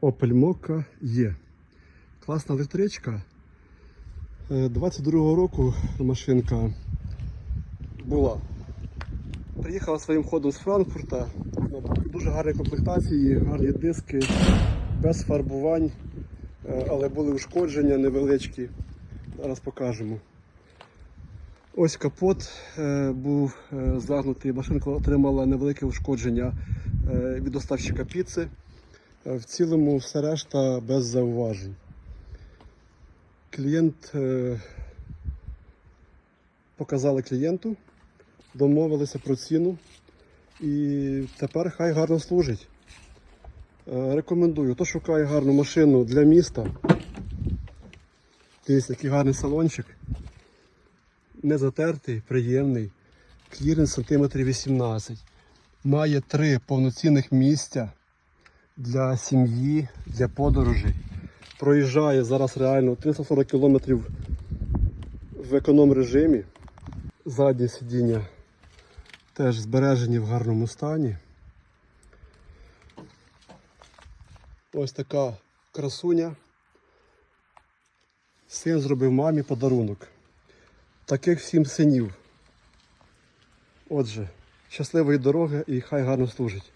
Opel Mokka є. Класна електричка. Е, 22-го року машинка була. Приїхала своїм ходом з Франкфурта. Дуже гарні комплектації, гарні диски, без фарбувань, е, але були ушкодження невеличкі. Зараз покажемо. Ось капот е, був е, загнутий. Машинка отримала невелике ушкодження е, від доставщика піци. Е, В цілому все решта без зауважень. Клієнт е, показали клієнту, домовилися про ціну і тепер хай гарно служить. Е, Рекомендую, хто шукає гарну машину для міста. Дивіться, який гарний салончик. Не затертий, приємний. Кліренс сантиметрів 18. Має три повноцінних місця для сім'ї, для подорожей. Проїжджає зараз реально 340 км в економ режимі. Заднє сидіння теж збережені в гарному стані. Ось така красуня. Син зробив мамі подарунок. Таких всім синів. Отже, щасливої дороги і хай гарно служить.